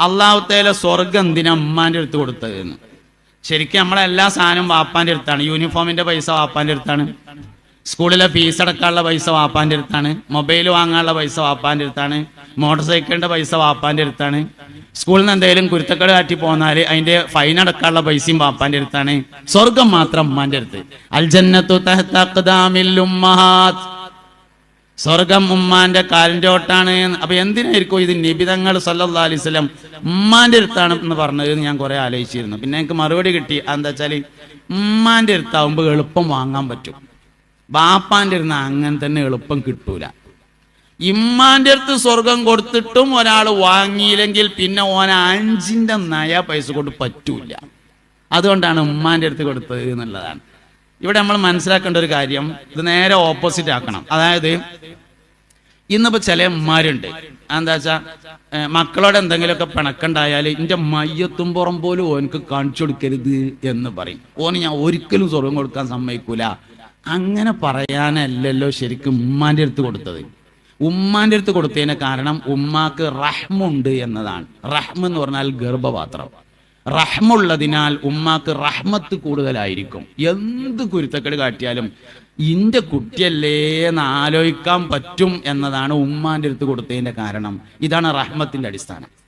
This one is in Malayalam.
അള്ളാഹുത്തേലെ സ്വർഗം എന്തിനാ അമ്മാന്റെ അടുത്ത് കൊടുത്തത് എന്ന്. ശരിക്കും നമ്മളെ എല്ലാ സാധനവും വാപ്പാന്റെ അടുത്താണ്. യൂണിഫോമിന്റെ പൈസ വാപ്പാന്റെ അടുത്താണ്. സ്കൂളിലെ ഫീസ് അടക്കാനുള്ള പൈസ വാപ്പാന്റെ അടുത്താണ്. മൊബൈൽ വാങ്ങാനുള്ള പൈസ വാപ്പാന്റെ അടുത്താണ്. മോട്ടോർ സൈക്കിളിന്റെ പൈസ വാപ്പാന്റെ അടുത്താണ്. സ്കൂളിൽ നിന്ന് എന്തെങ്കിലും കുരുത്തക്കട് കാറ്റി പോന്നാൽ അതിന്റെ ഫൈൻ അടക്കാനുള്ള പൈസയും വാപ്പാന്റെ അടുത്താണ്. സ്വർഗം മാത്രം അമ്മാന്റെ അടുത്ത്. മഹാ ഉമ്മഹാത്ത്. സ്വർഗം ഉമ്മാന്റെ കാലിന്റെ ഓട്ടാണ്. അപ്പൊ എന്തിനായിരിക്കും ഇത് നിബിതങ്ങൾ സല്ലാ അലൈഹി സ്വലം ഉമ്മാന്റെ അടുത്താണ് എന്ന് പറഞ്ഞത് ഞാൻ കുറെ ആലോചിച്ചിരുന്നു. പിന്നെ എനിക്ക് മറുപടി കിട്ടി. എന്താ വെച്ചാൽ ഉമ്മാന്റെ അടുത്താവുമ്പോൾ എളുപ്പം വാങ്ങാൻ പറ്റും. ബാപ്പാന്റെ അടുത്ത് അങ്ങനെ തന്നെ എളുപ്പം കിട്ടൂല. ഇമ്മാന്റെ അടുത്ത് സ്വർഗം കൊടുത്തിട്ടും ഒരാൾ വാങ്ങിയില്ലെങ്കിൽ പിന്നെ ഓന അഞ്ചിന്റെ നയ പൈസ കൊണ്ട് പറ്റൂല. അതുകൊണ്ടാണ് ഉമ്മാന്റെ അടുത്ത് കൊടുത്തത് എന്നുള്ളതാണ്. ഇവിടെ നമ്മൾ മനസ്സിലാക്കേണ്ട ഒരു കാര്യം ഇത് നേരെ ഓപ്പോസിറ്റ് ആക്കണം. അതായത് ഇന്നിപ്പോ ചില ഉമ്മാരുണ്ട്. എന്താ വെച്ചാ മക്കളോട് എന്തെങ്കിലുമൊക്കെ പിണക്കണ്ടായാൽ എന്റെ മയ്യത്തും പുറം പോലും ഓനക്ക് കാണിച്ചു കൊടുക്കരുത് എന്ന് പറയും. ഓന് ഞാൻ ഒരിക്കലും സ്വർഗം കൊടുക്കാൻ സമ്മതിക്കൂല. അങ്ങനെ പറയാനല്ലല്ലോ ശരിക്കും ഉമ്മാന്റെ അടുത്ത് കൊടുത്തത്. ഉമ്മാന്റെ അടുത്ത് കൊടുത്തതിന് കാരണം ഉമ്മാക്ക് റഹ്മുണ്ട് എന്നതാണ്. റഹ്മെന്ന് പറഞ്ഞാൽ ഗർഭപാത്രം. റഹ്മുള്ളതിനാൽ ഉമ്മാക്ക് റഹ്മത്ത് കൂടുതലായിരിക്കും. എന്ത് കുരുത്തക്കേട് കാട്ടിയാലും ഇന്റെ കുട്ടിയല്ലേ എന്ന് ആലോചിക്കാൻ പറ്റും എന്നതാണ് ഉമ്മാന്റെ അടുത്ത് കൊടുത്തതിന്റെ കാരണം. ഇതാണ് റഹ്മത്തിന്റെ അടിസ്ഥാനം.